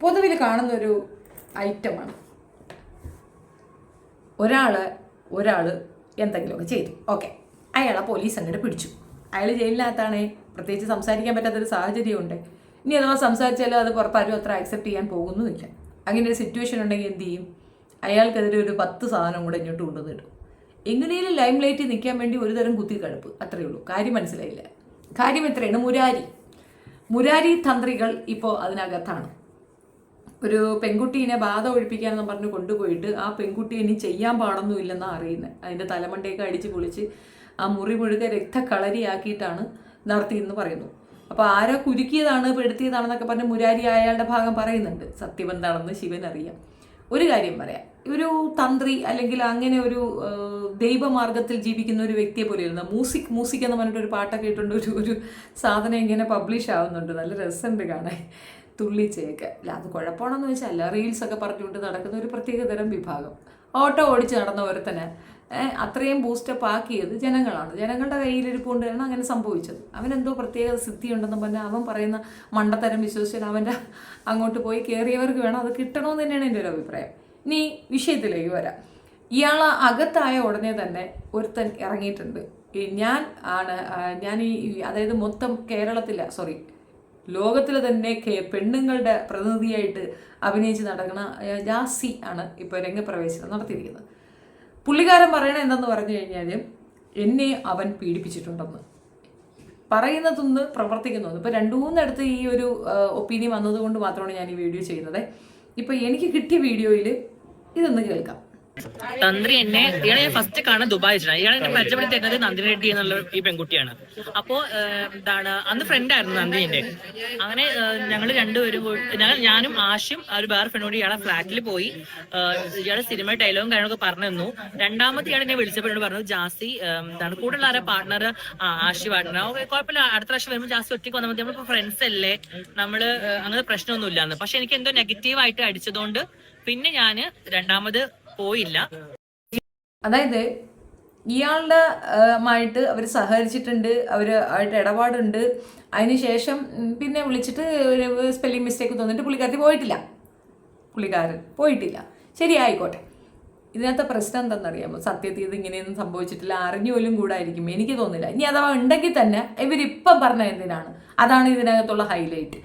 പൊതുവിൽ കാണുന്നൊരു ഐറ്റമാണ്. ഒരാൾ ഒരാൾ എന്തെങ്കിലുമൊക്കെ ചെയ്തു. ഓക്കെ. അയാളെ പോലീസ് അങ്ങോട്ട് പിടിച്ചു. അയാൾ ജയിലിനകത്താണ് പ്രത്യേകിച്ച് സംസാരിക്കാൻ പറ്റാത്തൊരു സാഹചര്യമുണ്ട്. ഇനി അഥവാ സംസാരിച്ചാലും അത് പുറത്താരും അത്ര ആക്സെപ്റ്റ് ചെയ്യാൻ പോകുന്നുമില്ല. അങ്ങനെ ഒരു സിറ്റുവേഷൻ ഉണ്ടെങ്കിൽ എന്ത് ചെയ്യും? അയാൾക്കെതിരെ ഒരു പത്ത് സാധനം കൂടെ ഇങ്ങോട്ട് കൊണ്ടുവന്നിടും. എങ്ങനെയും ലൈം ലൈറ്റിൽ നിൽക്കാൻ വേണ്ടി ഒരു തരം അത്രയേ ഉള്ളൂ. കാര്യം മനസ്സിലായില്ല. കാര്യം എത്രയാണ്? മുരാരി. മുരാരി തന്ത്രികൾ ഇപ്പോൾ അതിനകത്താണ്. ഒരു പെൺകുട്ടീനെ ബാധ ഒഴിപ്പിക്കാനെന്ന് പറഞ്ഞ് കൊണ്ടുപോയിട്ട് ആ പെൺകുട്ടി ഇനി ചെയ്യാൻ പാടൊന്നുമില്ലെന്നാണ് അറിയുന്നത് അതിന്റെ തലമണ്ടയൊക്കെ അടിച്ച് പൊളിച്ച് ആ മുറി മുഴുക രക്തക്കളരിയാക്കിയിട്ടാണ് നടത്തിയെന്ന് പറയുന്നു. അപ്പോൾ ആരോ കുരുക്കിയതാണ് പെടുത്തിയതാണെന്നൊക്കെ പറഞ്ഞ് മുരാരി അയാളുടെ ഭാഗം പറയുന്നുണ്ട്. സത്യം എന്താണെന്ന് ശിവൻ അറിയാം. ഒരു കാര്യം പറയാം. ഒരു തന്ത്രി അല്ലെങ്കിൽ അങ്ങനെ ഒരു ദൈവമാർഗത്തിൽ ജീവിക്കുന്ന ഒരു വ്യക്തിയെ പോലെയല്ല മ്യൂസിക് മ്യൂസിക് എന്ന് പറഞ്ഞിട്ട് ഒരു പാട്ടൊക്കെ ഇട്ടുണ്ട് ഒരു ഒരു സാധനം ഇങ്ങനെ പബ്ലിഷ് ആവുന്നുണ്ട്. നല്ല രസമുണ്ട് കാണാൻ. തുള്ളിച്ചേക്ക് അല്ല അത് കുഴപ്പമാണെന്ന് വെച്ചാൽ റീൽസൊക്കെ പറഞ്ഞുകൊണ്ട് നടക്കുന്ന ഒരു പ്രത്യേക തരം വിഭാഗം. ഓട്ടോ ഓടിച്ച് നടന്ന ഒരുത്തന് അത്രയും ബൂസ്റ്റപ്പ് ആക്കിയത് ജനങ്ങളാണ്. ജനങ്ങളുടെ കയ്യിലിരിപ്പുകൊണ്ടാണ് അങ്ങനെ സംഭവിച്ചത്. അവനെന്തോ പ്രത്യേക സിദ്ധി ഉണ്ടെന്ന് പറഞ്ഞാൽ അവൻ പറയുന്ന മണ്ടത്തരം വിശ്വസിച്ചാൽ അവന്റെ അങ്ങോട്ട് പോയി കയറിയവർക്ക് വേണം അത് കിട്ടണമെന്ന് തന്നെയാണ് എന്റെ ഒരു അഭിപ്രായം. ഇനി വിഷയത്തിലേക്ക് വരാം. ഇയാൾ അകത്തായ ഉടനെ തന്നെ ഒരുത്തൻ ഇറങ്ങിയിട്ടുണ്ട്. ഞാൻ ആണ് ഞാൻ ഈ അതായത് മൊത്തം കേരളത്തിലെ സോറി ലോകത്തിൽ തന്നെ പെണ്ണുങ്ങളുടെ പ്രതിനിധിയായിട്ട് അഭിനയിച്ച് നടക്കുന്ന ജാസി ആണ് ഇപ്പോൾ രംഗപ്രവേശനം നടത്തിയിരിക്കുന്നത്. പുള്ളിക്കാരൻ പറയണത് എന്തെന്ന് പറഞ്ഞു കഴിഞ്ഞാൽ എന്നെ അവൻ പീഡിപ്പിച്ചിട്ടുണ്ടെന്ന്. പറയുന്നതൊന്ന് പ്രവർത്തിക്കുന്നതൊന്ന് ഇപ്പോൾ രണ്ടു മൂന്നിടത്ത് ഈ ഒരു ഒപ്പീനിയൻ വന്നതുകൊണ്ട് മാത്രമാണ് ഞാൻ ഈ വീഡിയോ ചെയ്യുന്നത്. ഇപ്പോൾ എനിക്ക് കിട്ടിയ വീഡിയോയിൽ ഇതൊന്ന് കേൾക്കാം. തന്ത്രി എന്നെ ഇയാളെ ഞാൻ ഫസ്റ്റ് കാണാൻ ദുബായ് വെച്ചിട്ടാണ്. ഇയാളെ എന്നെ പരിചയപ്പെടുത്തിയത് നന്ദിനി റെഡ്ഡി എന്നുള്ള ഈ പെൺകുട്ടിയാണ്. അപ്പോ എന്താണ് അന്ന് ഫ്രണ്ട് ആയിരുന്നു നന്ദി എന്റെ. അങ്ങനെ ഞങ്ങൾ രണ്ടുപേരും ഞങ്ങൾ ഞാനും ആഷും ഒരു വേറെ ഫ്രണ്ടോട് ഇയാളെ ഫ്ലാറ്റിൽ പോയി. ഇയാളെ സിനിമ ഡയലോഗും കാര്യങ്ങളൊക്കെ പറഞ്ഞു തന്നു രണ്ടാമത്തെ ഇയാൾ എന്നെ വിളിച്ചപ്പോഴും പറഞ്ഞു ജാസി എന്താണ് കൂടുതൽ ആരെ പാർട്ണർ ആശി പാർട്ട്ണർ ഓക്കെ കുഴപ്പമില്ല അടുത്ത പ്രാവശ്യം വരുമ്പോൾ ജാസി ഒറ്റയ്ക്ക് വന്നാൽ മതി. നമ്മളിപ്പോ ഫ്രണ്ട്സ് അല്ലേ? നമ്മൾ അങ്ങനെ പ്രശ്നമൊന്നും ഇല്ലാന്ന് പക്ഷെ എനിക്ക് എന്തോ നെഗറ്റീവ് ആയിട്ട് അടിച്ചതുകൊണ്ട് പിന്നെ ഞാൻ രണ്ടാമത് പോയില്ല. അതായത് ഇയാളുടെ ആയിട്ട് അവർ സഹകരിച്ചിട്ടുണ്ട് അവർ ആയിട്ട് ഇടപാടുണ്ട്. അതിനുശേഷം പിന്നെ വിളിച്ചിട്ട് ഒരു സ്പെല്ലിംഗ് മിസ്റ്റേക്ക് തോന്നിട്ട് പുള്ളിക്കാരത്തി പോയിട്ടില്ല. പുള്ളിക്കാരൻ പോയിട്ടില്ല. ശരി ആയിക്കോട്ടെ. ഇതിനകത്തെ പ്രശ്നം എന്താണെന്നറിയാമോ? സത്യത്തിൽ ഇത് ഇങ്ങനെയൊന്നും സംഭവിച്ചിട്ടില്ല. അറിഞ്ഞു പോലും കൂടായിരിക്കും. എനിക്ക് തോന്നില്ല ഇനി അഥവാ ഉണ്ടെങ്കിൽ തന്നെ ഇവരിപ്പം പറഞ്ഞ എന്തിനാണ്? അതാണ് ഇതിനകത്തുള്ള ഹൈലൈറ്റ്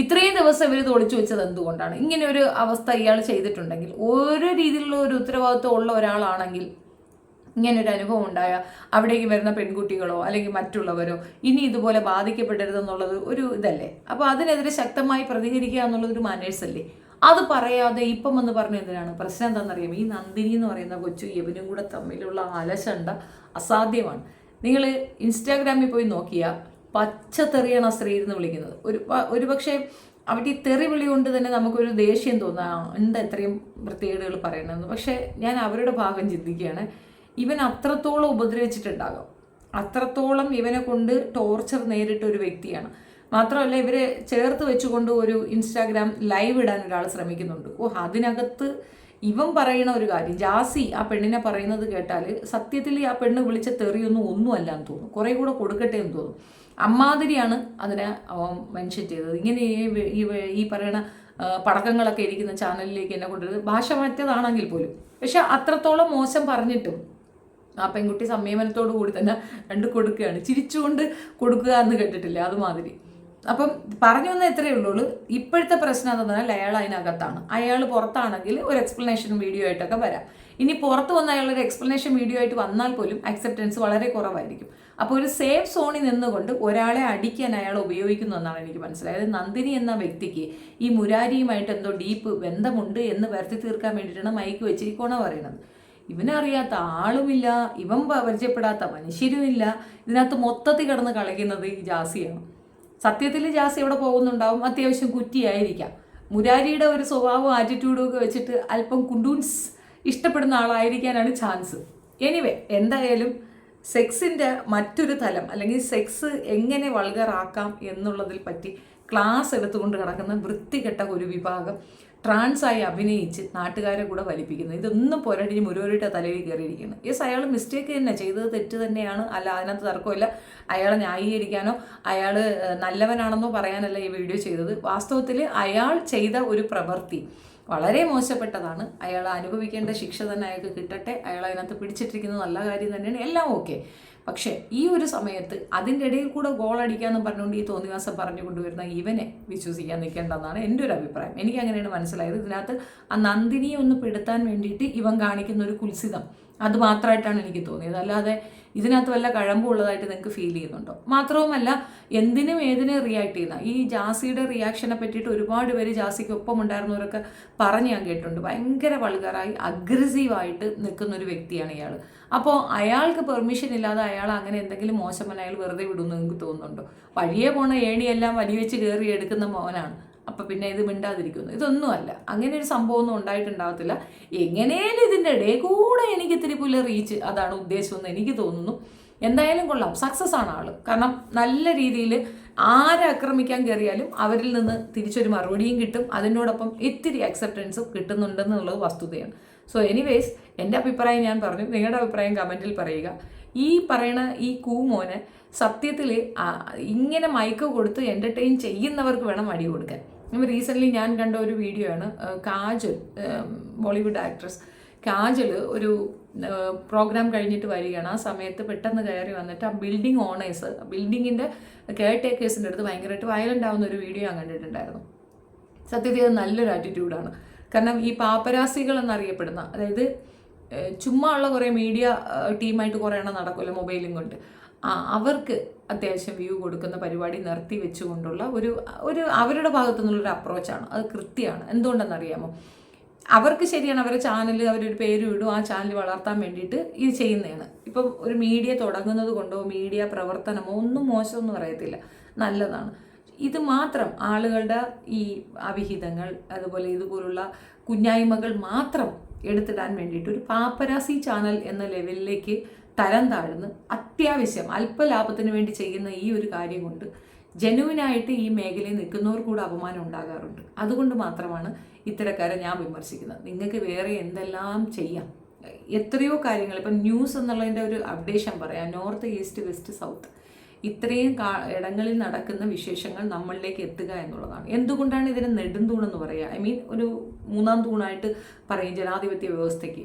ഇത്രയും ദിവസം ഇവർ ഒളിച്ചു വെച്ചത് എന്തുകൊണ്ടാണ്? ഇങ്ങനെ ഒരു അവസ്ഥ ഇയാൾ ചെയ്തിട്ടുണ്ടെങ്കിൽ ഓരോ രീതിയിലുള്ള ഒരു ഉത്തരവാദിത്വം ഉള്ള ഒരാളാണെങ്കിൽ ഇങ്ങനൊരു അനുഭവം ഉണ്ടായ അവിടേക്ക് വരുന്ന പെൺകുട്ടികളോ അല്ലെങ്കിൽ മറ്റുള്ളവരോ ഇനി ഇതുപോലെ ബാധിക്കപ്പെടരുതെന്നുള്ളത് ഒരു ഇതല്ലേ? അപ്പോൾ അതിനെതിരെ ശക്തമായി പ്രതികരിക്കുക എന്നുള്ളത് ഒരു മാനേഴ്സ് അല്ലേ? അത് പറയാതെ ഇപ്പം എന്ന് പറഞ്ഞ എന്തിനാണ്? പ്രശ്നം എന്താണെന്നറിയാം ഈ നന്ദിനി എന്ന് പറയുന്ന കൊച്ചു യവനും കൂടെ തമ്മിലുള്ള അലശണ്ട അസാധ്യമാണ്. നിങ്ങൾ ഇൻസ്റ്റാഗ്രാമിൽ പോയി നോക്കിയാൽ പച്ചത്തെറിയാണ് ആ സ്ത്രീ എന്ന് വിളിക്കുന്നത്. ഒരു ഒരു പക്ഷേ അവിടെ ഈ തെറി വിളി കൊണ്ട് തന്നെ നമുക്കൊരു ദേഷ്യം തോന്നാം ഉണ്ട് എത്രയും വൃത്തികേടുകൾ പറയണമെന്ന് പക്ഷേ ഞാൻ അവരുടെ ഭാഗം ചിന്തിക്കുകയാണ്. ഇവൻ അത്രത്തോളം ഉപദ്രവിച്ചിട്ടുണ്ടാകാം. അത്രത്തോളം ഇവനെ കൊണ്ട് ടോർച്ചർ നേരിട്ട ഒരു വ്യക്തിയാണ്. മാത്രമല്ല ഇവരെ ചേർത്ത് വെച്ചുകൊണ്ട് ഒരു ഇൻസ്റ്റാഗ്രാം ലൈവ് ഇടാൻ ഒരാൾ ശ്രമിക്കുന്നുണ്ട്. ഓ അതിനകത്ത് ഇവൻ പറയണ ഒരു കാര്യം ജാസി ആ പെണ്ണിനെ പറയുന്നത് കേട്ടാൽ സത്യത്തിൽ ആ പെണ്ണ് വിളിച്ച തെറിയൊന്നും ഒന്നുമല്ല എന്ന് തോന്നും. കുറേ കൂടെ കൊടുക്കട്ടെ എന്ന് തോന്നും. അമ്മാതിരിയാണ് അതിനെ അവൻ മെൻഷൻ ചെയ്തത്. ഇങ്ങനെ ഈ ഈ പറയണ പടക്കങ്ങളൊക്കെ ഇരിക്കുന്ന ചാനലിലേക്ക് എന്നെ കൊണ്ടുവരുന്നത് ഭാഷ മാറ്റതാണെങ്കിൽ പോലും. പക്ഷെ അത്രത്തോളം മോശം പറഞ്ഞിട്ടും ആ പെൺകുട്ടി സംയമനത്തോടു കൂടി തന്നെ രണ്ട് കൊടുക്കുകയാണ്. ചിരിച്ചുകൊണ്ട് കൊടുക്കുക എന്ന് കേട്ടിട്ടില്ല അതുമാതിരി. അപ്പം പറഞ്ഞു വന്ന എത്രയേ ഉള്ളൂ. ഇപ്പോഴത്തെ പ്രശ്നം എന്ന് പറഞ്ഞാൽ അയാൾ അതിനകത്താണ്. അയാൾ പുറത്താണെങ്കിൽ ഒരു എക്സ്പ്ലനേഷൻ വീഡിയോ ആയിട്ടൊക്കെ വരാം. ഇനി പുറത്ത് വന്ന അയാളൊരു എക്സ്പ്ലനേഷൻ വീഡിയോ ആയിട്ട് വന്നാൽ പോലും അക്സെപ്റ്റൻസ് വളരെ കുറവായിരിക്കും. അപ്പോൾ ഒരു സേഫ് സോണിൽ നിന്നുകൊണ്ട് ഒരാളെ അടിക്കാൻ അയാൾ ഉപയോഗിക്കുന്നു എന്നാണ് എനിക്ക് മനസ്സിലായത്. നന്ദിനി എന്ന വ്യക്തിക്ക് ഈ മുരാരിയുമായിട്ട് എന്തോ ഡീപ്പ് ബന്ധമുണ്ട് എന്ന് വരുത്തി തീർക്കാൻ വേണ്ടിയിട്ടാണ് മൈക്ക് വെച്ചിരിക്കണ പറയുന്നത്. ഇവനറിയാത്ത ആളുമില്ല ഇവൻ പരിചയപ്പെടാത്ത മനുഷ്യരുമില്ല. ഇതിനകത്ത് മൊത്തത്തിൽ കിടന്ന് കളിക്കുന്നത് ഈ ജാസിയാണ്. സത്യത്തിൽ ജാസി എവിടെ പോകുന്നുണ്ടാവും? അത്യാവശ്യം കുറ്റിയായിരിക്കാം. മുരാരിയുടെ ഒരു സ്വഭാവവും ആറ്റിറ്റ്യൂഡും ഒക്കെ വെച്ചിട്ട് അല്പം കുണ്ടൂൻസ് ഇഷ്ടപ്പെടുന്ന ആളായിരിക്കാനാണ് ചാൻസ്. എനിവേ എന്തായാലും സെക്സിന്റെ മറ്റൊരു തലം അല്ലെങ്കിൽ സെക്സ് എങ്ങനെ വൾഗറാക്കാം എന്നുള്ളതിൽ പറ്റി ക്ലാസ് എടുത്തുകൊണ്ട് കിടക്കുന്ന വൃത്തികെട്ട ഒരു വിഭാഗം ട്രാൻസായി അഭിനയിച്ച് നാട്ടുകാരെ കൂടെ വലിപ്പിക്കുന്നത്. ഇതൊന്നും പോരാടിഞ്ഞ് മുരുവരുടെ തലയിൽ കയറിയിരിക്കുന്നു. യെസ് അയാൾ മിസ്റ്റേക്ക് തന്നെ. ചെയ്തത് തെറ്റ് തന്നെയാണ്. അല്ല അതിനകത്ത് തർക്കമില്ല. അയാളെ ന്യായീകരിക്കാനോ അയാൾ നല്ലവനാണെന്നോ പറയാനല്ല ഈ വീഡിയോ ചെയ്തത്. വാസ്തവത്തിൽ അയാൾ ചെയ്ത ഒരു പ്രവൃത്തി വളരെ മോശപ്പെട്ടതാണ്. അയാൾ അനുഭവിക്കേണ്ട ശിക്ഷ തന്നെ അയാൾക്ക് കിട്ടട്ടെ. അയാൾ അതിനകത്ത് പിടിച്ചിട്ടിരിക്കുന്നത് നല്ല കാര്യം തന്നെയാണ്. എല്ലാം ഓക്കെ. പക്ഷേ ഈ ഒരു സമയത്ത് അതിന്റെ ഇടയിൽ കൂടെ ഗോൾ അടിക്കാന്ന് പറഞ്ഞുകൊണ്ട് ഈ തോന്നിവാസം പറഞ്ഞു കൊണ്ടുവരുന്ന ഇവനെ വിശ്വസിക്കാൻ നിൽക്കേണ്ടെന്നാണ് എന്റെ ഒരു അഭിപ്രായം. എനിക്ക് അങ്ങനെയാണ് മനസ്സിലായത്. ഇതിനകത്ത് ആ നന്ദിനിയെ ഒന്ന് പെടുത്താൻ വേണ്ടിയിട്ട് ഇവൻ കാണിക്കുന്ന ഒരു കുൽസിതം. അത് മാത്രമായിട്ടാണ് എനിക്ക് തോന്നിയത്. അല്ലാതെ ഇതിനകത്ത് വല്ല കഴമ്പുള്ളതായിട്ട് നിങ്ങൾക്ക് ഫീൽ ചെയ്യുന്നുണ്ടോ? മാത്രവുമല്ല എന്തിനും ഏതിനും റിയാക്ട് ചെയ്യുന്ന ഈ ജാസിയുടെ റിയാക്ഷനെ പറ്റിയിട്ട് ഒരുപാട് പേര് ജാസിക്ക് ഒപ്പം ഉണ്ടായിരുന്നവരൊക്കെ പറഞ്ഞ് ഞാൻ കേട്ടിട്ടുണ്ട്. ഭയങ്കര വൾഗറായി അഗ്രസീവായിട്ട് നിൽക്കുന്ന ഒരു വ്യക്തിയാണ് ഇയാൾ അപ്പോൾ അയാൾക്ക് പെർമിഷൻ ഇല്ലാതെ അയാൾ അങ്ങനെ എന്തെങ്കിലും മോശം അയാൾ വെറുതെ വിടുന്നു നിങ്ങൾക്ക് തോന്നുന്നുണ്ടോ? വഴിയെ പോണ ഏണിയെല്ലാം വലിയ വെച്ച് കയറി എടുക്കുന്ന മോനാണ്. അപ്പം പിന്നെ ഇത് മിണ്ടാതിരിക്കുന്നു. ഇതൊന്നുമല്ല. അങ്ങനെ ഒരു സംഭവമൊന്നും ഉണ്ടായിട്ടുണ്ടാകത്തില്ല എങ്ങനെയാലും ഇതിന്റെ ഇടയിൽ കൂടെ എനിക്ക് ഇത്തിരി പുല്ല റീച്ച് അതാണ് ഉദ്ദേശമെന്ന് എനിക്ക് തോന്നുന്നു. എന്തായാലും കൊള്ളാം. സക്സസ് ആണ് ആൾ. കാരണം നല്ല രീതിയിൽ ആരെ ആക്രമിക്കാൻ കയറിയാലും അവരിൽ നിന്ന് തിരിച്ചൊരു മറുപടിയും കിട്ടും. അതിനോടൊപ്പം ഇത്തിരി അക്സെപ്റ്റൻസും കിട്ടുന്നുണ്ടെന്നുള്ളത് വസ്തുതയാണ്. സോ എനിവേസ് എന്റെ അഭിപ്രായം ഞാൻ പറഞ്ഞു. നിങ്ങളുടെ അഭിപ്രായം കമന്റിൽ പറയുക. ഈ പറയണ ഈ കൂമോന് സത്യത്തിൽ ഇങ്ങനെ മയക്ക് കൊടുത്ത് എന്റർടൈൻ ചെയ്യുന്നവർക്ക് വേണം അടി കൊടുക്കാൻ. നമ്മൾ റീസെന്റ്ലി ഞാൻ കണ്ട ഒരു വീഡിയോ ആണ് കാജൽ ബോളിവുഡ് ആക്ട്രസ് കാജൽ ഒരു പ്രോഗ്രാം കഴിഞ്ഞിട്ട് വരികയാണ്. ആ സമയത്ത് പെട്ടെന്ന് കയറി വന്നിട്ട് ആ ബിൽഡിംഗ് ഓണേഴ്സ് ബിൽഡിങ്ങിന്റെ കെയർ ടേക്കേഴ്സിന്റെ അടുത്ത് ഭയങ്കരമായിട്ട് വയലന്റ് ആവുന്ന ഒരു വീഡിയോ ഞാൻ കണ്ടിട്ടുണ്ടായിരുന്നു. സത്യത്തിൽ അത് നല്ലൊരു ആറ്റിറ്റ്യൂഡാണ് കാരണം ഈ പാപ്പരാസികൾ എന്നറിയപ്പെടുന്ന അതായത് ചുമ്മാ ഉള്ള കുറേ മീഡിയ ടീമായിട്ട് കുറേ എണ്ണം നടക്കുമല്ലോ മൊബൈലും കൊണ്ട്. അവർക്ക് അത്യാവശ്യം വ്യൂ കൊടുക്കുന്ന പരിപാടി നിർത്തി വെച്ചുകൊണ്ടുള്ള ഒരു ഒരു അവരുടെ ഭാഗത്തു നിന്നുള്ളൊരു അപ്രോച്ചാണ്. അത് കൃത്യമാണ്. എന്തുകൊണ്ടെന്നറിയാമോ? അവർക്ക് ശരിയാണ് അവരുടെ ചാനൽ അവരൊരു പേര് ഇടും ആ ചാനൽ വളർത്താൻ വേണ്ടിയിട്ട് ഇത് ചെയ്യുന്നതാണ്. ഇപ്പം ഒരു മീഡിയ തുടങ്ങുന്നത് കൊണ്ടോ മീഡിയ പ്രവർത്തനമോ ഒന്നും മോശമൊന്നും പറയത്തില്ല. നല്ലതാണ്. ഇത് മാത്രം ആളുകളുടെ ഈ അവിഹിതങ്ങൾ അതുപോലെ ഇതുപോലുള്ള കുഞ്ഞായ്മകൾ മാത്രം എടുത്തിടാൻ വേണ്ടിയിട്ട് ഒരു പാപ്പരാസി ചാനൽ എന്ന ലെവലിലേക്ക് തരം താഴ്ന്ന് അത്യാവശ്യം അല്പലാഭത്തിന് വേണ്ടി ചെയ്യുന്ന ഈ ഒരു കാര്യം കൊണ്ട് ജനുവിനായിട്ട് ഈ മേഖലയിൽ നിൽക്കുന്നവർ കൂടെ അപമാനം ഉണ്ടാകാറുണ്ട്. അതുകൊണ്ട് മാത്രമാണ് ഇത്തരക്കാരെ ഞാൻ വിമർശിക്കുന്നത്. നിങ്ങൾക്ക് വേറെ എന്തെല്ലാം ചെയ്യാം? എത്രയോ കാര്യങ്ങൾ. ഇപ്പം ന്യൂസ് എന്നുള്ളതിന്റെ ഒരു അപ്ഡേഷൻ പറയാം. North east west south. ഇത്രയും ഇടങ്ങളിൽ നടക്കുന്ന വിശേഷങ്ങൾ നമ്മളിലേക്ക് എത്തുക എന്നുള്ളതാണ്. എന്തുകൊണ്ടാണ് ഇതിനെ നെടുന്തൂണെന്ന് പറയുക? ഐ മീൻ ഒരു മൂന്നാം തൂണായിട്ട് പറയും ജനാധിപത്യ വ്യവസ്ഥയ്ക്ക്.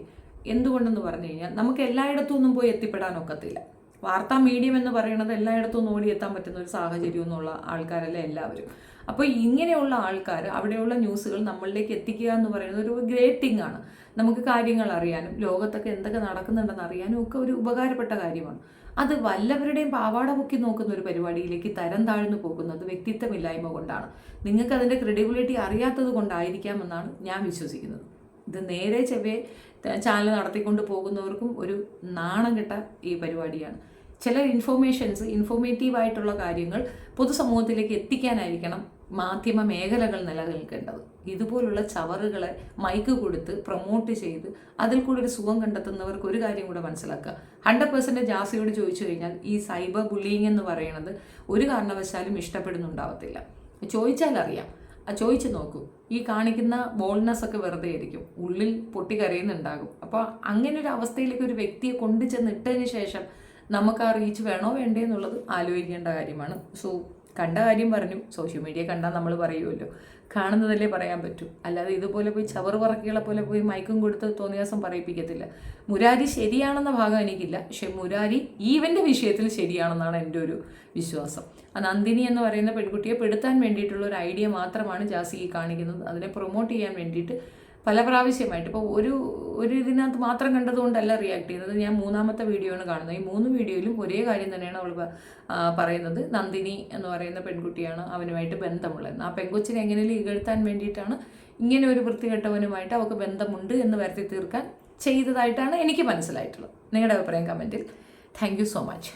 എന്തുകൊണ്ടെന്ന് പറഞ്ഞു കഴിഞ്ഞാൽ നമുക്ക് എല്ലായിടത്തും ഒന്നും പോയി എത്തിപ്പെടാൻ ഒക്കത്തില്ല. വാർത്താ മീഡിയം എന്ന് പറയുന്നത് എല്ലായിടത്തും ഓടിയെത്താൻ പറ്റുന്ന ഒരു സാഹചര്യം എന്നുള്ള ആൾക്കാരല്ല എല്ലാവരും. അപ്പോൾ ഇങ്ങനെയുള്ള ആൾക്കാർ അവിടെയുള്ള ന്യൂസുകൾ നമ്മളിലേക്ക് എത്തിക്കുക എന്ന് പറയുന്നത് ഒരു ഗ്രേറ്റ് തിങ് ആണ്. നമുക്ക് കാര്യങ്ങൾ അറിയാനും ലോകത്തൊക്കെ എന്തൊക്കെ നടക്കുന്നുണ്ടെന്ന് അറിയാനും ഒക്കെ ഒരു ഉപകാരപ്പെട്ട കാര്യമാണ്. അത് വല്ലവരുടെയും പാവാട പൊക്കി നോക്കുന്ന ഒരു പരിപാടിയിലേക്ക് തരം താഴ്ന്നു പോകുന്നത് വ്യക്തിത്വമില്ലായ്മ കൊണ്ടാണ്. നിങ്ങൾക്ക് അതിന്റെ ക്രെഡിബിലിറ്റി അറിയാത്തത് കൊണ്ടായിരിക്കാമെന്നാണ് ഞാൻ വിശ്വസിക്കുന്നത്. ഇത് നേരെ ചെവ്വേ ചാനൽ നടത്തിക്കൊണ്ട് പോകുന്നവർക്കും ഒരു നാണം കെട്ട ഈ പരിപാടിയാണ്. ചില ഇൻഫോർമേഷൻസ് ഇൻഫോർമേറ്റീവ് ആയിട്ടുള്ള കാര്യങ്ങൾ പൊതുസമൂഹത്തിലേക്ക് എത്തിക്കാനായിരിക്കണം മാധ്യമ മേഖലകൾ നിലനിൽക്കേണ്ടത്. ഇതുപോലുള്ള ചവറുകളെ മൈക്ക് കൊടുത്ത് പ്രൊമോട്ട് ചെയ്ത് അതിൽ കൂടെ ഒരു സുഖം കണ്ടെത്തുന്നവർക്ക് ഒരു കാര്യം കൂടെ മനസ്സിലാക്കുക. ഹൺഡ്രഡ് പെർസെന്റ് ജാസിയോട് ചോദിച്ചു കഴിഞ്ഞാൽ ഈ സൈബർ ബുള്ളിങ് എന്ന് പറയുന്നത് ഒരു കാരണവശാലും ഇഷ്ടപ്പെടുന്നുണ്ടാവത്തില്ല. ആ ചോദിച്ചു നോക്കൂ. ഈ കാണിക്കുന്ന ബോൾനെസ് ഒക്കെ വെറുതെ ആയിരിക്കും. ഉള്ളിൽ പൊട്ടിക്കരയുന്നുണ്ടാകും. അപ്പോൾ അങ്ങനെ ഒരു അവസ്ഥയിലേക്ക് ഒരു വ്യക്തിയെ കൊണ്ടു ചെന്നിട്ടതിന് ശേഷം നമുക്ക് ആ റീച്ച് വേണോ വേണ്ടേ എന്നുള്ളത് ആലോചിക്കേണ്ട കാര്യമാണ്. സോ കണ്ട കാര്യം പറഞ്ഞു. സോഷ്യൽ മീഡിയ കണ്ടാൽ നമ്മൾ പറയുമല്ലോ കാണുന്നതല്ലേ പറയാൻ പറ്റൂ. അല്ലാതെ ഇതുപോലെ പോയി ചവർ പറക്കികളെ പോലെ പോയി മയക്കും കൊടുത്ത് തോന്നിയാസം പറയിപ്പിക്കത്തില്ല. മുരാരി ശരിയാണെന്ന ഭാഗം എനിക്കില്ല. പക്ഷെ മുരാരി ഈവന്റെ വിഷയത്തിൽ ശരിയാണെന്നാണ് എന്റെ ഒരു വിശ്വാസം. ആ നന്ദിനി എന്ന് പറയുന്ന പെൺകുട്ടിയെ പെടുത്താൻ വേണ്ടിയിട്ടുള്ള ഒരു ഐഡിയ മാത്രമാണ് ജാസി കാണിക്കുന്നത്. അതിനെ പ്രൊമോട്ട് ചെയ്യാൻ വേണ്ടിയിട്ട് പല പ്രാവശ്യമായിട്ട്. ഇപ്പോൾ ഒരു ഒരു ഇതിനകത്ത് മാത്രം കണ്ടതുകൊണ്ടല്ല റിയാക്ട് ചെയ്യുന്നത്. ഞാൻ മൂന്നാമത്തെ വീഡിയോ ആണ് കാണുന്നത്. ഈ മൂന്ന് വീഡിയോയിലും ഒരേ കാര്യം തന്നെയാണ് അവൾ പറയുന്നത്. നന്ദിനി എന്ന് പറയുന്ന പെൺകുട്ടിയാണ് അവനുമായിട്ട് ബന്ധമുള്ളത് ആ പെൺകൊച്ചിനെ എങ്ങനെയും ഇകഴ്ത്താൻ വേണ്ടിയിട്ടാണ് ഇങ്ങനെ ഒരു വൃത്തികെട്ടവനുമായിട്ട് അവൾക്ക് ബന്ധമുണ്ട് എന്ന് വരുത്തി തീർക്കാൻ ചെയ്തതായിട്ടാണ് എനിക്ക് മനസ്സിലായിട്ടുള്ളത്. നിങ്ങളുടെ അഭിപ്രായം കമന്റിൽ താങ്ക് സോ മച്ച്